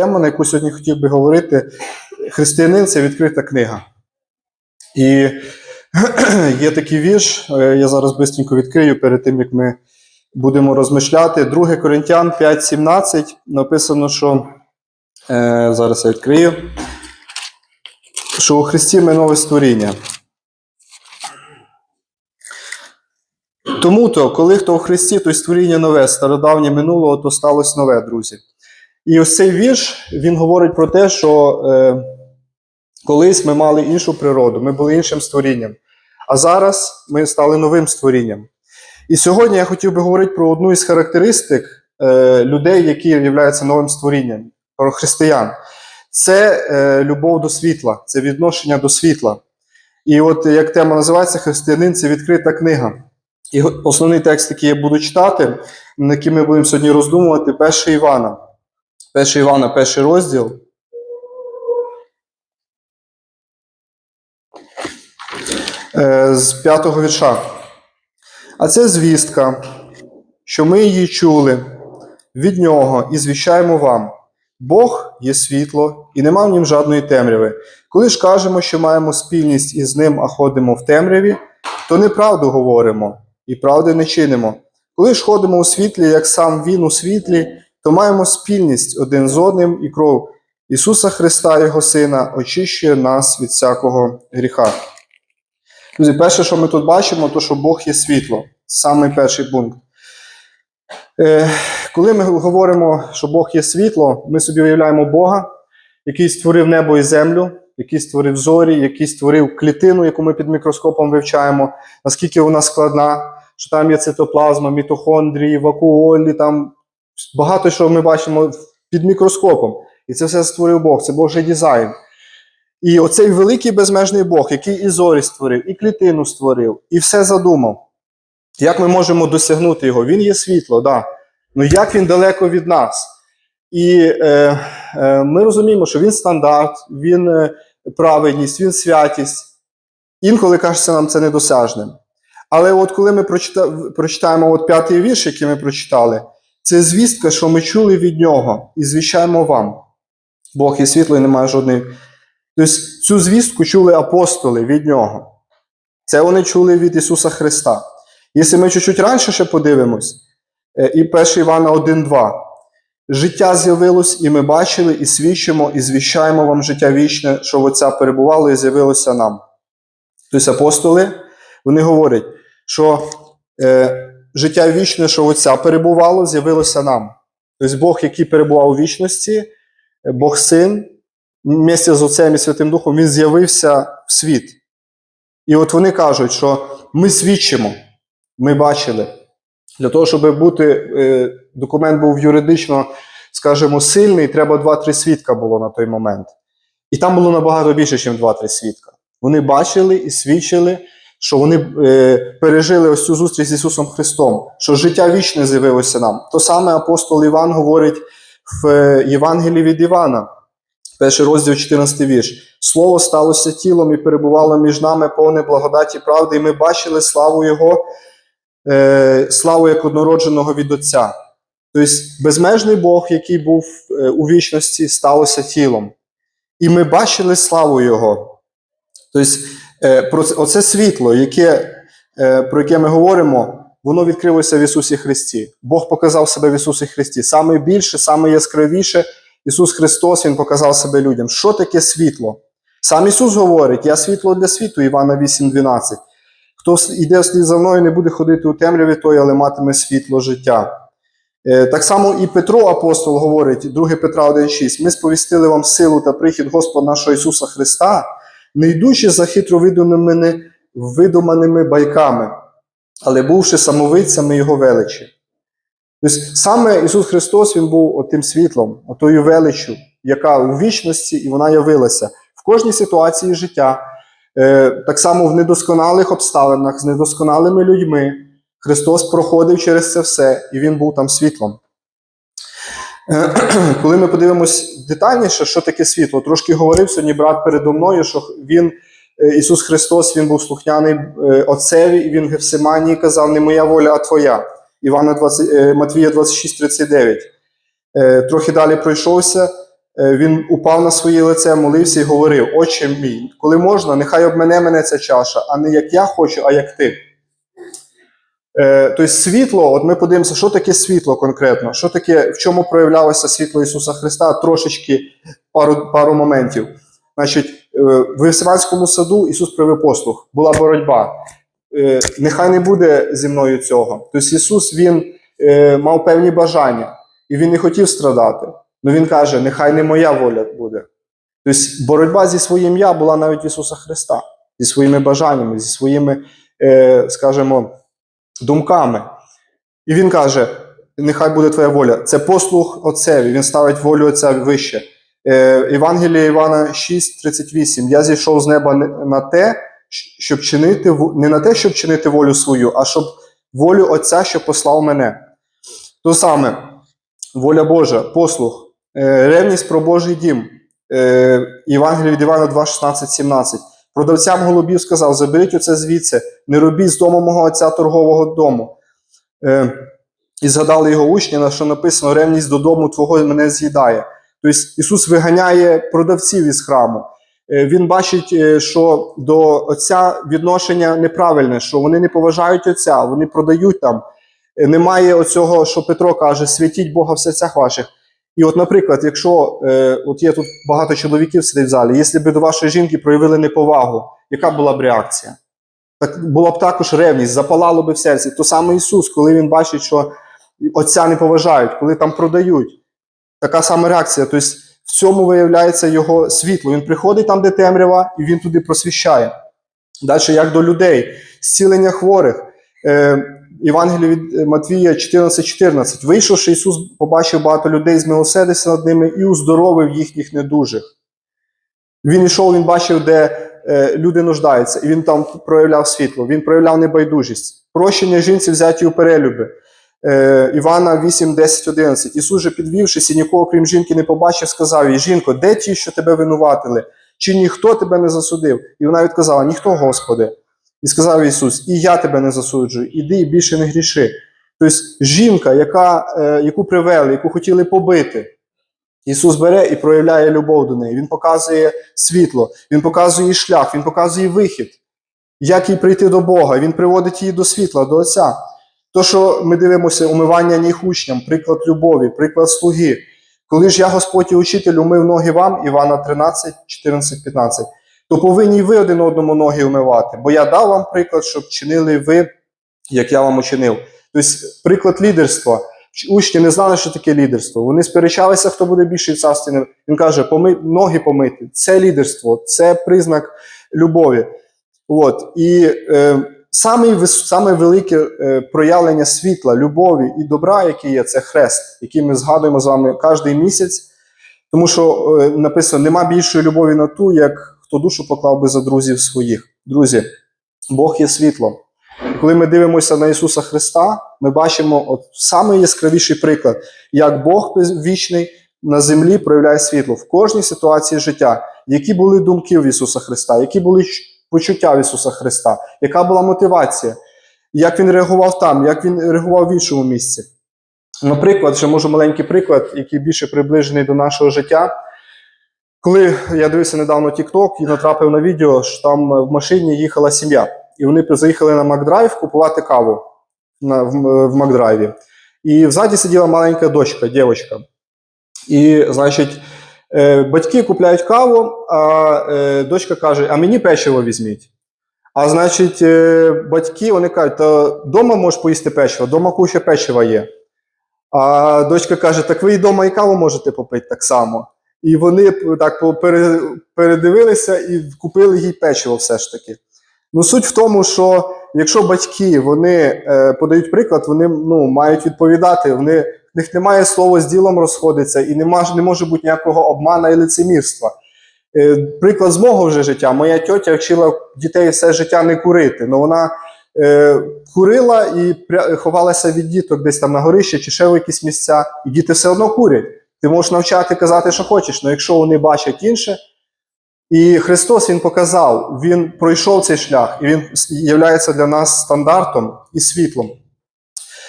тема, на яку сьогодні хотів би говорити. Християнин це відкрита книга. І є такий вірш, е, я зараз швидко відкрию перед тим, як ми будемо розмишляти. 2 Коринтян 5,17 написано, що е, зараз я відкрию, що у Христі ми нове створіння. Тому то, коли хто у Христі, то створіння нове, стародавнє минулого, то сталося нове, друзі. І ось цей вірш він говорить про те, що е, колись ми мали іншу природу, ми були іншим створінням. А зараз ми стали новим створінням. І сьогодні я хотів би говорити про одну із характеристик е, людей, які являються новим створінням, про християн. Це е, любов до світла, це відношення до світла. І от як тема називається Християнин це відкрита книга. І основний текст, який я буду читати, на який ми будемо сьогодні роздумувати, 1 Івана. 1 Івана, перший розділ. Е, З п'ятого вірша. А це звістка, що ми її чули від нього і звіщаємо вам. Бог є світло, і нема в нім жодної темряви. Коли ж кажемо, що маємо спільність із ним, а ходимо в темряві, то неправду говоримо і правди не чинимо. Коли ж ходимо у світлі, як сам Він у світлі, то маємо спільність один з одним, і кров Ісуса Христа, Його Сина, очищує нас від всякого гріха. Друзі, перше, що ми тут бачимо, то що Бог є світло. Самий перший пункт. Е, коли ми говоримо, що Бог є світло, ми собі уявляємо Бога, який створив небо і землю, який створив зорі, який створив клітину, яку ми під мікроскопом вивчаємо, наскільки вона складна, що там є цитоплазма, мітохондрії, вакуолі, там багато що ми бачимо під мікроскопом. І це все створив Бог, це Божий дизайн. І оцей великий безмежний Бог, який і зорі створив, і клітину створив, і все задумав. Як ми можемо досягнути його? Він є світло, да. Ну як він далеко від нас? І е, е, ми розуміємо, що він стандарт, він е, праведність, він святість. Інколи кажеться нам це недосяжним. Але от коли ми прочита, прочитаємо от п'ятий вірш, який ми прочитали, це звістка, що ми чули від нього, і звіщаємо вам. Бог є світло і немає жодної. Тобто цю звістку чули апостоли від нього. Це вони чули від Ісуса Христа. Якщо ми чуть-чуть раніше ще подивимось, е, і 1 Івана 1,2. Життя з'явилось, і ми бачили, і свідчимо, і звіщаємо вам життя вічне, що в Отця перебувало і з'явилося нам. Тобто апостоли, вони говорять, що е, життя вічне, що Отця перебувало, з'явилося нам. Тобто Бог, який перебував у вічності, Бог Син, вместе з Отцем і Святим Духом, Він з'явився в світ. І от вони кажуть, що ми свідчимо, ми бачили. Для того, щоб бути, е, документ був юридично, скажімо, сильний, треба 2-3 свідка було на той момент. І там було набагато більше, ніж 2-3 свідка. Вони бачили і свідчили, що вони е, пережили ось цю зустріч з Ісусом Христом, що життя вічне з'явилося нам. То саме апостол Іван говорить в е, Євангелії від Івана, перший розділ 14 вірш. Слово сталося тілом і перебувало між нами повне благодаті правди, і ми бачили славу Його, е, славу як однородженого від Отця. Тобто безмежний Бог, який був е, у вічності, сталося тілом. І ми бачили славу Його. Тобто, оце світло, яке, е, про яке ми говоримо, воно відкрилося в Ісусі Христі. Бог показав себе в Ісусі Христі. Саме більше, саме яскравіше, Ісус Христос Він показав себе людям. Що таке світло? Сам Ісус говорить: Я світло для світу, Івана 8,12. Хто йде вслід за мною, не буде ходити у темряві той, але матиме світло життя. Е, Так само і Петро, апостол, говорить, 2 Петра 1,6. Ми сповістили вам силу та прихід Господа нашого Ісуса Христа, не йдучи за хитро видуманими, байками, але бувши самовидцями Його величі. Тобто саме Ісус Христос Він був тим світлом, отою величчю, яка у вічності і вона явилася в кожній ситуації життя, е, так само в недосконалих обставинах, з недосконалими людьми. Христос проходив через це все, і Він був там світлом. Е, Коли ми подивимось детальніше, що таке світло, трошки говорив сьогодні брат передо мною, що Він, е, Ісус Христос, Він був слухняний е, Отцеві, і Він Гефсиманії казав, не моя воля, а Твоя. Івана 20, е, Матвія 26, 39. Е, Трохи далі пройшовся, він упав на своє лице, молився і говорив: Отче мій, коли можна, нехай обмене мене ця чаша, а не як я хочу, а як ти. Тобто світло, от ми подивимося, що таке світло конкретно, що таке, в чому проявлялося світло Ісуса Христа, трошечки пару, пару моментів. Значить, е, в Євсиманському саду Ісус привив послух, була боротьба. Е, Нехай не буде зі мною цього. Тобто Ісус Він мав певні бажання, і Він не хотів страдати. Ну Він каже, нехай не моя воля буде. Тобто боротьба зі своїм я була навіть Ісуса Христа, зі своїми бажаннями, зі своїми, скажімо, думками. І він каже: нехай буде твоя воля. Це послух Отцеві, він ставить волю Отця вище. Е, Євангелія Івана 6,38. Я зійшов з неба не на те, щоб чинити не на те, щоб чинити волю свою, а щоб волю Отця, що послав мене. То саме, воля Божа, послух, е, ревність про Божий дім. Е, Євангелія від Івана 2, 16, 17. Продавцям голубів сказав: заберіть оце звідси, не робіть з дому мого отця торгового дому. Е, і згадали його учні, на що написано: ревність додому твого мене з'їдає. Тобто Ісус виганяє продавців із храму. Е, Він бачить, е, що до Отця відношення неправильне, що вони не поважають Отця, вони продають там. Е, Немає оцього, що Петро каже: святіть Бога в серцях ваших. І от, наприклад, якщо е, от є тут багато чоловіків сидить в залі, якщо б до вашої жінки проявили неповагу, яка була б реакція? Так була б також ревність, запалало би в серці. То саме Ісус, коли Він бачить, що Отця не поважають, коли там продають. Така сама реакція. Тобто в цьому виявляється його світло. Він приходить там, де темрява, і він туди просвіщає. Далі, як до людей, зцілення хворих. Е, Євангеліє від Матвія 14,14. Вийшовши, Ісус побачив багато людей, змилосердився над ними і уздоровив їхніх недужих. Він йшов, він бачив, де е, люди нуждаються, і він там проявляв світло, він проявляв небайдужість. Прощення жінці взяті у перелюби. Е, Івана 8, 10, 11. Ісус же, підвівшись і нікого, крім жінки, не побачив, сказав їй: Жінко, де ті, що тебе винуватили? Чи ніхто тебе не засудив? І вона відказала: Ніхто, Господи. І сказав Ісус: І я тебе не засуджую, іди і більше не гріши. Тобто, жінка, яка, е, яку привели, яку хотіли побити, Ісус бере і проявляє любов до неї. Він показує світло, Він показує їй шлях, Він показує вихід, як їй прийти до Бога. Він приводить її до світла, до Отця. То, що ми дивимося, умивання ніг учням, приклад любові, приклад слуги. Коли ж я, Господь і учитель, умив ноги вам, Івана 13, 14, 15, то повинні ви один одному ноги умивати. Бо я дав вам приклад, щоб чинили ви, як я вам учинив. Тобто, приклад лідерства. Учні не знали, що таке лідерство. Вони сперечалися, хто буде більший в царстві. Він каже, поми... ноги помити. Це лідерство, це признак любові. От. І е, саме, саме велике е, проявлення світла, любові і добра, яке є, це хрест, який ми згадуємо з вами кожен місяць. Тому що е, написано: нема більшої любові на ту, як хто душу поклав би за друзів своїх. Друзі, Бог є світлом. І коли ми дивимося на Ісуса Христа, ми бачимо от самий яскравіший приклад, як Бог вічний на землі проявляє світло в кожній ситуації життя, які були думки в Ісуса Христа, які були почуття в Ісуса Христа, яка була мотивація, як Він реагував там, як Він реагував в іншому місці. Наприклад, ще можу маленький приклад, який більше приближений до нашого життя. Коли я дивився недавно TikTok і натрапив на відео, що там е, в машині їхала сім'я, і вони заїхали на Макдрайв купувати каву на, в, в Макдрайві. І взаді сиділа маленька дочка, дівчинка. І, значить, е, батьки купляють каву, а е, дочка каже: А мені печиво візьміть. А значить, е, батьки вони кажуть, та вдома можеш поїсти печиво, вдома куча печива є. А дочка каже: Так ви і вдома і каву можете попити так само. І вони так передивилися і купили їй печиво все ж таки. Ну, суть в тому, що якщо батьки вони е, подають приклад, вони ну, мають відповідати. Вони, в них немає слова з ділом розходиться, і нема, не може бути ніякого обмана і лицемірства. Е, приклад з мого вже життя. Моя тьотя вчила дітей все життя не курити. але вона е, курила і ховалася від діток десь там на горищі чи ще в якісь місця, і діти все одно курять. Ти можеш навчати казати, що хочеш, але якщо вони бачать інше. І Христос Він показав, Він пройшов цей шлях, і Він є для нас стандартом і світлом.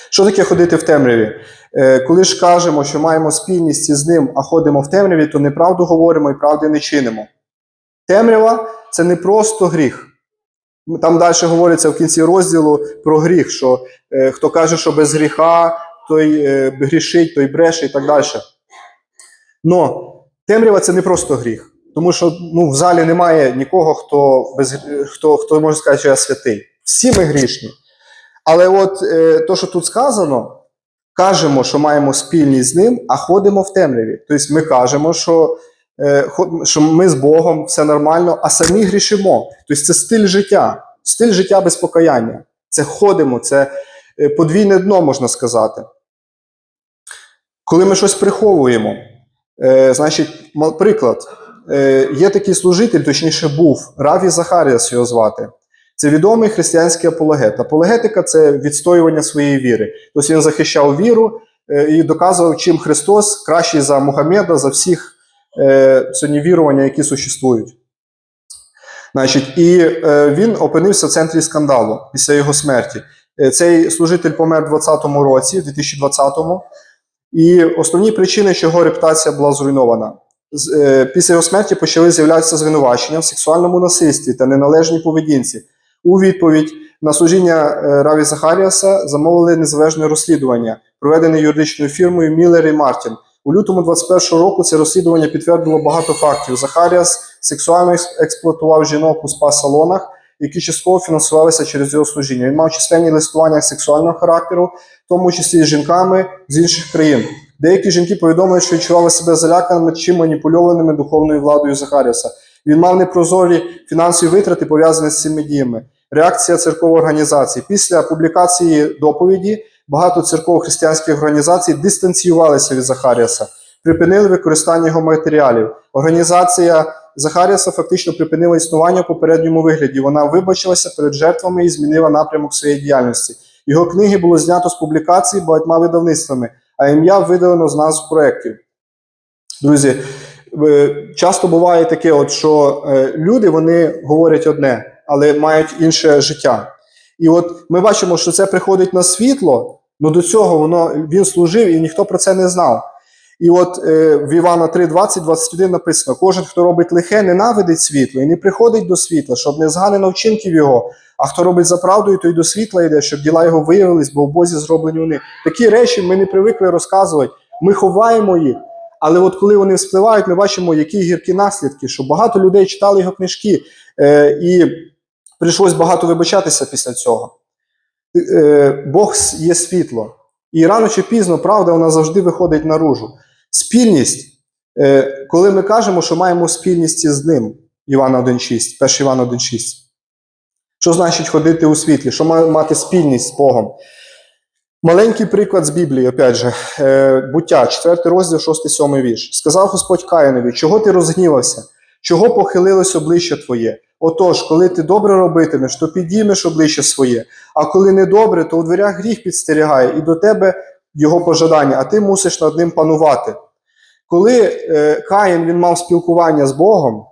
Що таке ходити в темряві? Е, коли ж кажемо, що маємо спільність із ним, а ходимо в темряві, то неправду говоримо і правди не чинимо. Темрява це не просто гріх. Там далі говориться в кінці розділу про гріх, що е, хто каже, що без гріха, той е, грішить, той бреше і так далі. Но темрява це не просто гріх. Тому що ну, в залі немає нікого, хто, без, хто, хто може сказати, що я святий. Всі ми грішні. Але от е, то, що тут сказано, кажемо, що маємо спільність з ним, а ходимо в темряві. Тобто ми кажемо, що, е, що ми з Богом, все нормально, а самі грішимо. Тобто це стиль життя, стиль життя без покаяння. Це ходимо, це е, подвійне дно, можна сказати. Коли ми щось приховуємо, е, значить, приклад, е, є такий служитель, точніше був, Раві Захаріас його звати. Це відомий християнський апологет. Апологетика це відстоювання своєї віри. Тобто він захищав віру е, і доказував, чим Христос кращий за Мухаммеда, за всіх сьогодні вірування, які существують. Значить, і він опинився в центрі скандалу після його смерті. Цей служитель помер у 2020 році, в 2020-му. І основні причини, що його репутація була зруйнована. Е, Після його смерті почали з'являтися звинувачення в сексуальному насильстві та неналежній поведінці. У відповідь на служіння е, Раві Захаріаса замовили незалежне розслідування, проведене юридичною фірмою Міллер і Мартін. У лютому 21 року це розслідування підтвердило багато фактів. Захаріас сексуально експлуатував жінок у спа-салонах, які частково фінансувалися через його служіння. Він мав численні листування сексуального характеру, в тому числі з жінками з інших країн. Деякі жінки повідомили, що відчували себе заляканими чи маніпульованими духовною владою Захаріаса. Він мав непрозорі фінансові витрати, пов'язані з цими діями. Реакція церкової організації. Після публікації доповіді багато церковно-християнських організацій дистанціювалися від Захаріаса, припинили використання його матеріалів. Організація Захаріаса фактично припинила існування в попередньому вигляді. Вона вибачилася перед жертвами і змінила напрямок своєї діяльності. Його книги було знято з публікації багатьма видавництвами, а ім'я видалено з назв проєктів. Друзі, е, часто буває таке, от, що е, люди вони говорять одне, але мають інше життя. І от ми бачимо, що це приходить на світло, але до цього воно він служив і ніхто про це не знав. І от е, в Івана 3, 20, 21 написано: кожен, хто робить лихе, ненавидить світло і не приходить до світла, щоб не зганено вчинків його. А хто робить за правдою, той до світла йде, щоб діла його виявились, бо в Бозі зроблені вони. Такі речі ми не привикли розказувати. Ми ховаємо їх. Але от коли вони вспливають, ми бачимо, які гіркі наслідки, що багато людей читали його книжки, е, і прийшлось багато вибачатися після цього. Е, Бог є світло. І рано чи пізно правда вона завжди виходить наружу. Спільність, е, коли ми кажемо, що маємо спільність із ним, Івана 1,6, 1 Івана 1,6. Що значить ходити у світлі? Що ма- мати спільність з Богом? Маленький приклад з Біблії, опять же, е, буття, 4 розділ, 6-7 вірш. Сказав Господь Каїнові, чого ти розгнівався? Чого похилилось обличчя твоє? Отож, коли ти добре робитимеш, то підіймеш обличчя своє, а коли не добре, то у дверях гріх підстерігає, і до тебе його пожадання, а ти мусиш над ним панувати. Коли е, Каїн він мав спілкування з Богом,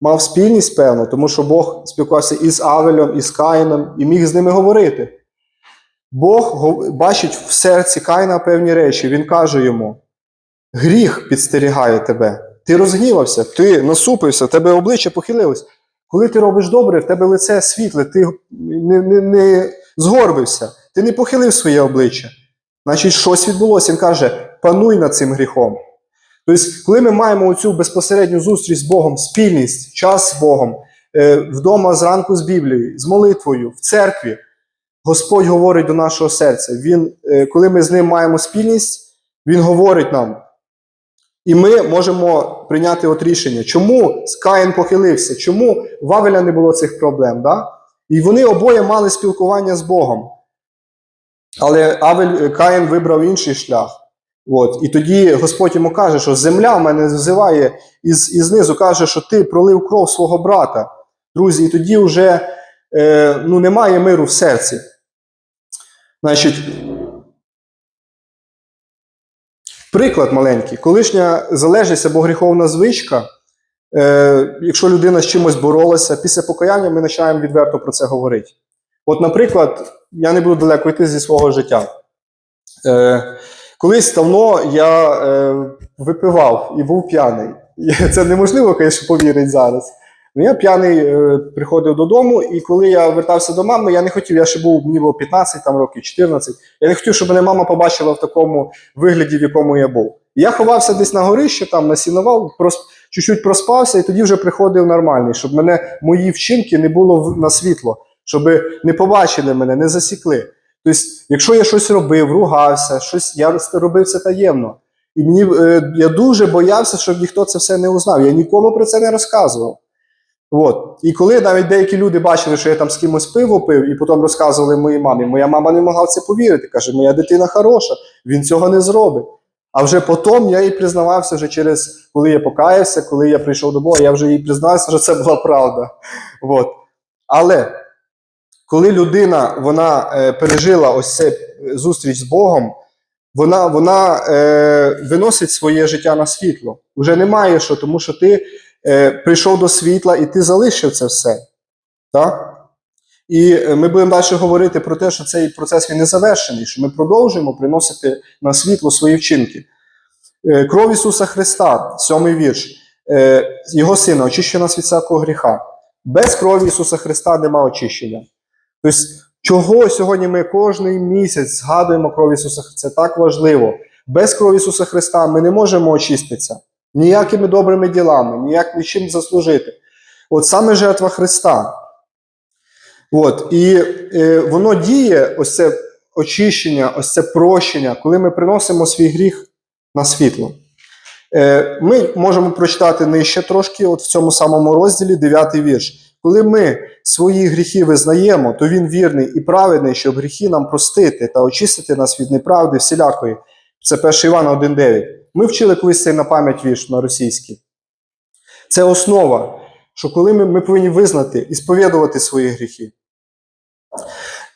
мав спільність, певно, тому що Бог спілкувався із Авелем, із Каїном і міг з ними говорити. Бог бачить в серці Каїна певні речі. Він каже йому: гріх підстерігає тебе. Ти розгнівався, ти насупився, тебе обличчя похилилось. Коли ти робиш добре, в тебе лице світле, ти не, не, не згорбився, ти не похилив своє обличчя. Значить, щось відбулося. Він каже: пануй над цим гріхом. Тобто, коли ми маємо цю безпосередню зустріч з Богом, спільність, час з Богом, е, вдома зранку з Біблією, з молитвою, в церкві, Господь говорить до нашого серця. Він, е, коли ми з ним маємо спільність, Він говорить нам. І ми можемо прийняти от рішення, чому Каїн похилився, чому в Авеля не було цих проблем. Да? І вони обоє мали спілкування з Богом. Але Авель е, Каїн вибрав інший шлях. От. І тоді Господь йому каже, що земля в мене взиває із, із низу, каже, що ти пролив кров свого брата. Друзі, і тоді вже е, ну, немає миру в серці. Значить, приклад маленький. Колишня залежність або гріховна звичка. Е, якщо людина з чимось боролася, після покаяння ми починаємо відверто про це говорити. От, наприклад, я не буду далеко йти зі свого життя. Е, колись давно я е, випивав і був п'яний. Це неможливо, звісно, повірити зараз. Ну, я п'яний е, приходив додому, і коли я вертався до мами, я не хотів, я ще був, мені було 15 там, років, 14. Я не хотів, щоб мене мама побачила в такому вигляді, в якому я був. І я ховався десь на горище, там на сіновал, прос, чуть-чуть проспався, і тоді вже приходив нормальний, щоб мене мої вчинки не було на світло, щоб не побачили мене, не засікли. Тобто, якщо я щось робив, ругався, щось я робив це таємно. І мені е, я дуже боявся, щоб ніхто це все не узнав. Я нікому про це не розказував. От. І коли навіть деякі люди бачили, що я там з кимось пиво пив, і потім розказували моїй мамі, моя мама не могла в це повірити. Каже, моя дитина хороша, він цього не зробить. А вже потім я їй признавався, вже через коли я покаявся, коли я прийшов до Бога, я вже їй признався, що це була правда. От. Але коли людина вона е, пережила ось цю зустріч з Богом, вона, вона е, виносить своє життя на світло. Уже немає що, тому що ти е, прийшов до світла і ти залишив це все. Так? І е, ми будемо далі говорити про те, що цей процес він не завершений, що ми продовжуємо приносити на світло свої вчинки. Е, Кров Ісуса Христа, сьомий вірш, е, Його Сина, очищена від всякого гріха. Без крові Ісуса Христа нема очищення. Тобто, чого сьогодні ми кожний місяць згадуємо кров Ісуса Христа? Це так важливо. Без крові Ісуса Христа ми не можемо очиститися ніякими добрими ділами, ніяк нічим заслужити. От саме жертва Христа. От, і е, воно діє, ось це очищення, ось це прощення, коли ми приносимо свій гріх на світло. Е, ми можемо прочитати нижче трошки, от в цьому самому розділі, 9 вірш. Коли ми свої гріхи визнаємо, то він вірний і праведний, щоб гріхи нам простити та очистити нас від неправди всілякої. Це 1 Івана 1,9. Ми вчили колись цей на пам'ять вірш на російській. Це основа, що коли ми, ми повинні визнати і сповідувати свої гріхи.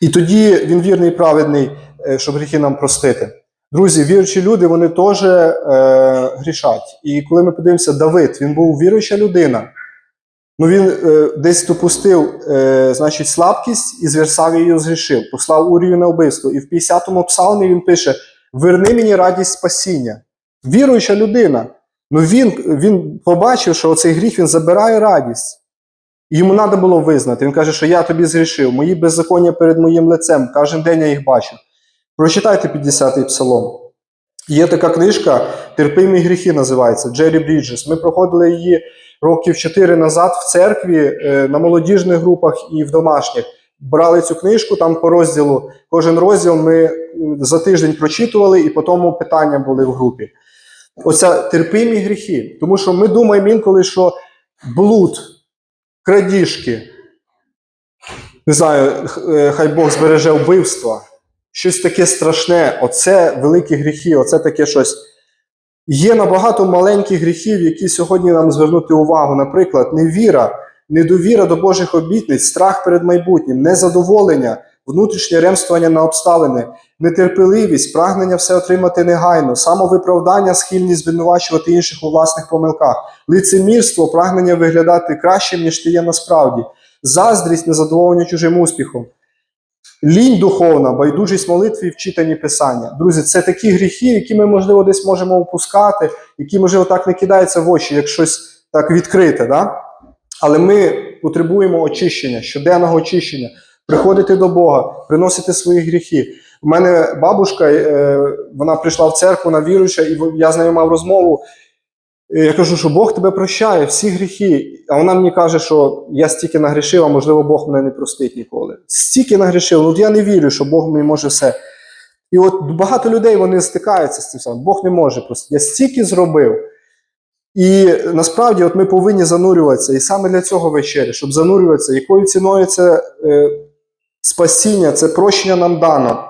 І тоді він вірний і праведний, е, щоб гріхи нам простити. Друзі, віруючі люди, вони теж е, грішать. І коли ми подивимося, Давид, він був віруюча людина. Ну він е, десь допустив, е, значить, слабкість і з Версавією згрішив, послав Урію на вбивство. І в 50-му псалмі він пише: Верни мені радість спасіння. Віруюча людина. Ну він, він побачив, що цей гріх він забирає радість. І йому треба було визнати. Він каже, що я тобі згрішив, мої беззаконня перед моїм лицем, кожен день я їх бачу. Прочитайте 50-й псалом. Є така книжка Терпимі гріхи називається Джері Бріджес. Ми проходили її років 4 назад в церкві е, на молодіжних групах і в домашніх. Брали цю книжку там по розділу. Кожен розділ ми за тиждень прочитували, і по тому питання були в групі. Оце терпимі гріхи. Тому що ми думаємо інколи, що блуд, крадіжки, не знаю, е, хай Бог збереже вбивства, щось таке страшне, оце великі гріхи, оце таке щось. Є набагато маленьких гріхів, які сьогодні нам звернути увагу. Наприклад, невіра, недовіра до Божих обітниць, страх перед майбутнім, незадоволення, внутрішнє ремствування на обставини, нетерпеливість, прагнення все отримати негайно, самовиправдання, схильність звинувачувати інших у власних помилках, лицемірство, прагнення виглядати кращим, ніж ти є насправді, заздрість, незадоволення чужим успіхом. Лінь духовна, байдужість молитві і в писання. Друзі, це такі гріхи, які ми, можливо, десь можемо опускати, які, можливо, так не кидаються в очі, як щось так відкрите. Да? Але ми потребуємо очищення, щоденного очищення, приходити до Бога, приносити свої гріхи. У мене бабушка, е, вона прийшла в церкву, вона віруюча, і я з нею мав розмову. Я кажу, що Бог тебе прощає, всі гріхи. А вона мені каже, що я стільки нагрішив, а можливо, Бог мене не простить ніколи. Стільки нагрішив, ну я не вірю, що Бог мені може все. І от багато людей вони стикаються з цим самим. Бог не може простити. Я стільки зробив. І насправді от ми повинні занурюватися. І саме для цього вечері, щоб занурюватися, якою ціною це е, спасіння, це прощення нам дано.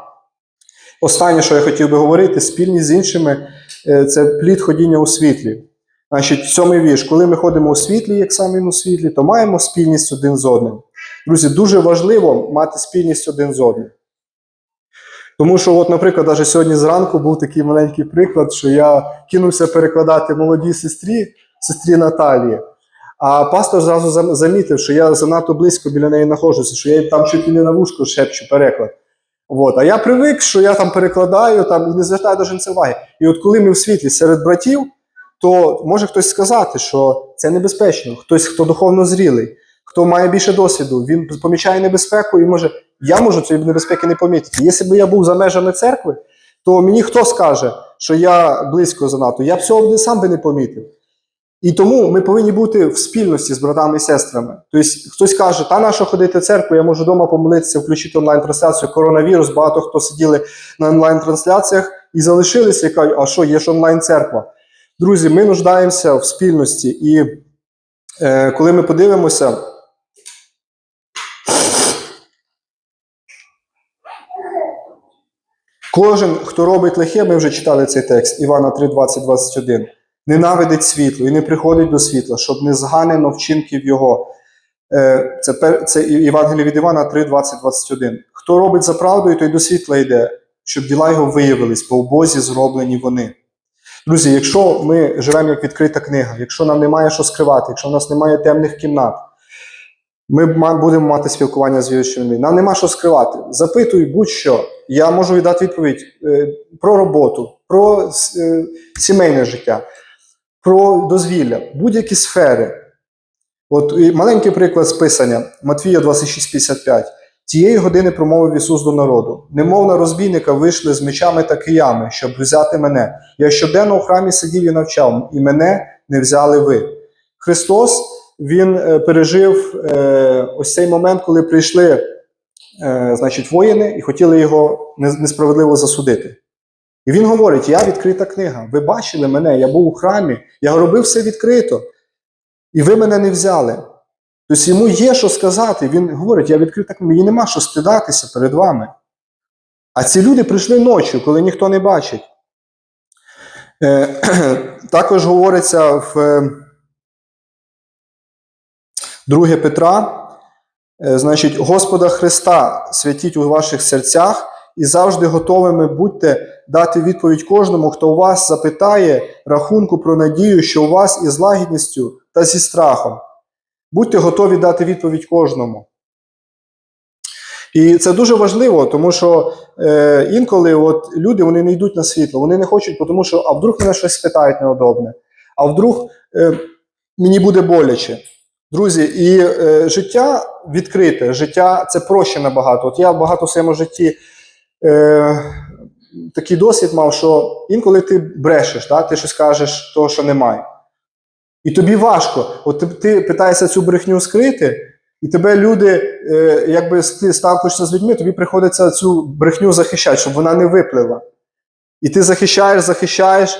Останнє, що я хотів би говорити, спільність з іншими е, це плід ходіння у світлі. Значить, сьомий вірш, коли ми ходимо у світлі, як самі у світлі, то маємо спільність один з одним. Друзі, дуже важливо мати спільність один з одним. Тому що, от, наприклад, навіть сьогодні зранку був такий маленький приклад, що я кинувся перекладати молодій сестрі, сестрі Наталії. А пастор зразу замітив, що я занадто близько біля неї знаходжуся, що я там чуть і не на вушку шепчу переклад. От. А я привик, що я там перекладаю там, і не звертаю навіть на це уваги. І от коли ми в світлі серед братів, то може хтось сказати, що це небезпечно. Хтось, хто духовно зрілий, хто має більше досвіду, він помічає небезпеку і може. Я можу цієї небезпеки не помітити. Якщо б я був за межами церкви, то мені хто скаже, що я близько занадто, я б цього сам би не помітив. І тому ми повинні бути в спільності з братами і сестрами. Тобто хтось каже, та на ходити в церкву, я можу вдома помолитися, включити онлайн-трансляцію, коронавірус, багато хто сиділи на онлайн-трансляціях і залишилися і кажуть, а що, є ж онлайн-церква. Друзі, ми нуждаємося в спільності. І е, коли ми подивимося, кожен, хто робить лихе, ми вже читали цей текст, Івана 3, 20, 21, ненавидить світло і не приходить до світла, щоб не зганено вчинків його. Е, Це, це Євангеліє від Івана 3, 20, 21. Хто робить за правдою, той до світла йде, щоб діла його виявились, бо в Бозі зроблені вони. Друзі, якщо ми живемо як відкрита книга, якщо нам немає що скривати, якщо в нас немає темних кімнат, ми будемо мати спілкування з віруючими людьми. Нам нема що скривати. Запитуй будь-що. Я можу віддати відповідь е, про роботу, про е, сімейне життя, про дозвілля, будь-які сфери. От маленький приклад з писання Матвія 26,55. Тієї години промовив Ісус до народу: немов на розбійника вийшли з мечами та киями, щоб взяти мене. Я щоденно у храмі сидів і навчав, і мене не взяли ви. Христос Він е, пережив е, ось цей момент, коли прийшли е, значить, воїни і хотіли його несправедливо засудити. І він говорить: Я відкрита книга. Ви бачили мене, я був у храмі, я робив все відкрито. І ви мене не взяли. Тобто йому є що сказати. Він говорить, я відкрита мені нема що стидатися перед вами. А ці люди прийшли ночі, коли ніхто не бачить. Е, також говориться в е, 2 Петра, е, значить, Господа Христа святіть у ваших серцях і завжди готовими будьте дати відповідь кожному, хто у вас запитає рахунку про надію, що у вас із лагідністю та зі страхом. Будьте готові дати відповідь кожному. І це дуже важливо, тому що е, інколи от люди вони не йдуть на світло, вони не хочуть, тому що а вдруг мене щось спитають неудобне, а вдруг е, мені буде боляче. Друзі, і е, життя відкрите, життя це проще набагато. От я багато в своєму житті е, такий досвід мав, що інколи ти брешеш, да? ти щось кажеш, того, що немає. І тобі важко. От ти, ти питаєшся цю брехню скрити, і тебе люди, е, якби ти сталкуєшся з людьми, тобі приходиться цю брехню захищати, щоб вона не виплила. І ти захищаєш, захищаєш,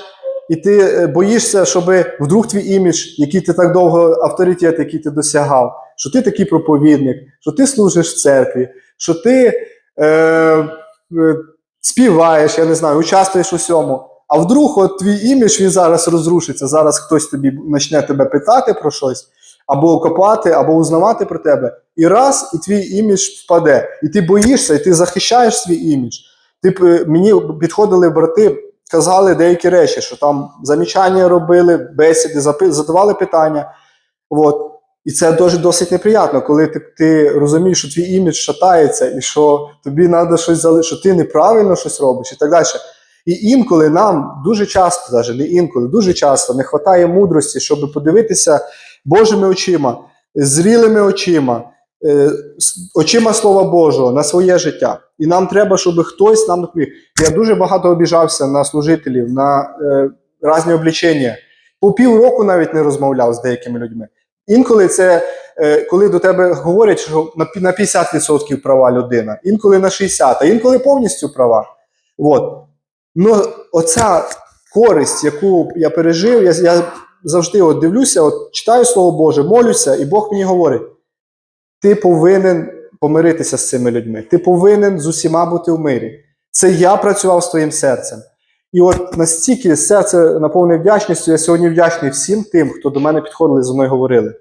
і ти е, боїшся, щоб вдруг твій імідж, який ти так довго авторитет, який ти досягав, що ти такий проповідник, що ти служиш в церкві, що ти е, е, співаєш, я не знаю, участвуєш у всьому. А вдруг от твій імідж він зараз розрушиться, зараз хтось тобі почне тебе питати про щось, або копати, або узнавати про тебе. І раз, і твій імідж впаде. І ти боїшся, і ти захищаєш свій імідж. Ти, е, мені підходили брати, казали деякі речі, що там замічання робили, бесіди, задавали питання. От. І це дуже досить неприємно, коли ти, ти розумієш, що твій імідж шатається, і що тобі треба щось залишити, що ти неправильно щось робиш і так далі. І інколи нам дуже часто, навіть не інколи, дуже часто не вистачає мудрості, щоб подивитися Божими очима, зрілими очима, е, очима Слова Божого на своє життя. І нам треба, щоб хтось нам допоміг. Я дуже багато обіжався на служителів, на е, різні облічення. По півроку навіть не розмовляв з деякими людьми. Інколи це е, коли до тебе говорять, що на пі- на 50% права людина, інколи на 60%, а інколи повністю права. От. Ну, оця користь, яку я пережив, я, я завжди от дивлюся, от читаю Слово Боже, молюся, і Бог мені говорить: ти повинен помиритися з цими людьми, ти повинен з усіма бути в мирі. Це я працював з твоїм серцем. І от настільки серце наповнене вдячністю, я сьогодні вдячний всім тим, хто до мене підходили зі мною говорили.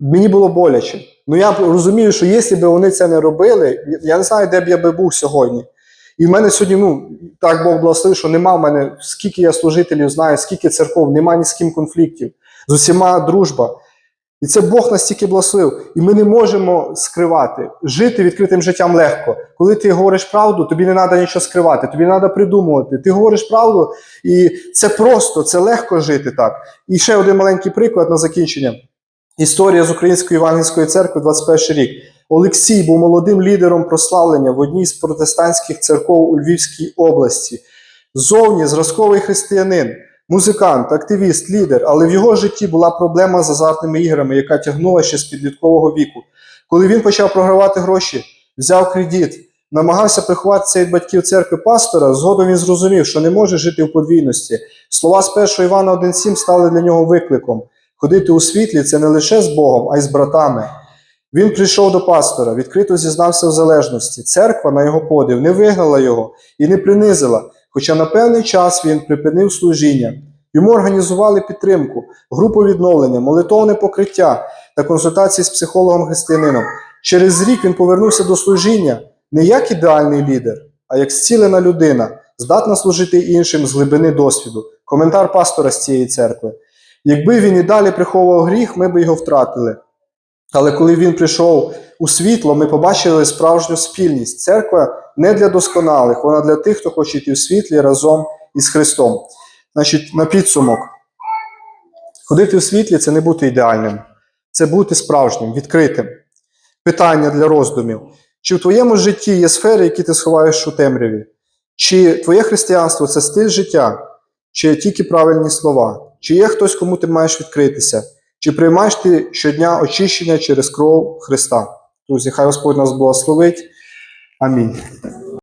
Мені було боляче. Ну я розумію, що якщо б вони це не робили, я не знаю, де б я би був сьогодні. І в мене сьогодні, ну так Бог благословив, що нема в мене, скільки я служителів знаю, скільки церков, нема ні з ким конфліктів, з усіма дружба. І це Бог настільки благословив. І ми не можемо скривати. Жити відкритим життям легко. Коли ти говориш правду, тобі не треба нічого скривати, тобі не треба придумувати. Ти говориш правду, і це просто, це легко жити так. І ще один маленький приклад на закінчення. Історія з Української Євангельської церкви, 21 рік. Олексій був молодим лідером прославлення в одній з протестантських церков у Львівській області. Зовні зразковий християнин, музикант, активіст, лідер, але в його житті була проблема з азартними іграми, яка тягнула ще з підліткового віку. Коли він почав програвати гроші, взяв кредит, намагався приховатися від батьків церкви пастора, згодом він зрозумів, що не може жити в подвійності. Слова з 1 Івана 1,7 стали для нього викликом. Ходити у світлі це не лише з Богом, а й з братами. Він прийшов до пастора, відкрито зізнався в залежності. Церква на його подив не вигнала його і не принизила, хоча на певний час він припинив служіння. Йому організували підтримку, групу відновлення, молитовне покриття та консультації з психологом-християнином. Через рік він повернувся до служіння не як ідеальний лідер, а як зцілена людина, здатна служити іншим з глибини досвіду. Коментар пастора з цієї церкви. Якби він і далі приховував гріх, ми б його втратили. Але коли він прийшов у світло, ми побачили справжню спільність. Церква не для досконалих, вона для тих, хто хоче йти у світлі разом із Христом. Значить, на підсумок. Ходити у світлі це не бути ідеальним, це бути справжнім, відкритим. Питання для роздумів. Чи в твоєму житті є сфери, які ти сховаєш у темряві? Чи твоє християнство це стиль життя, чи тільки правильні слова? Чи є хтось, кому ти маєш відкритися? Чи приймаєш ти щодня очищення через кров Христа? Друзі, хай Господь нас благословить. Амінь.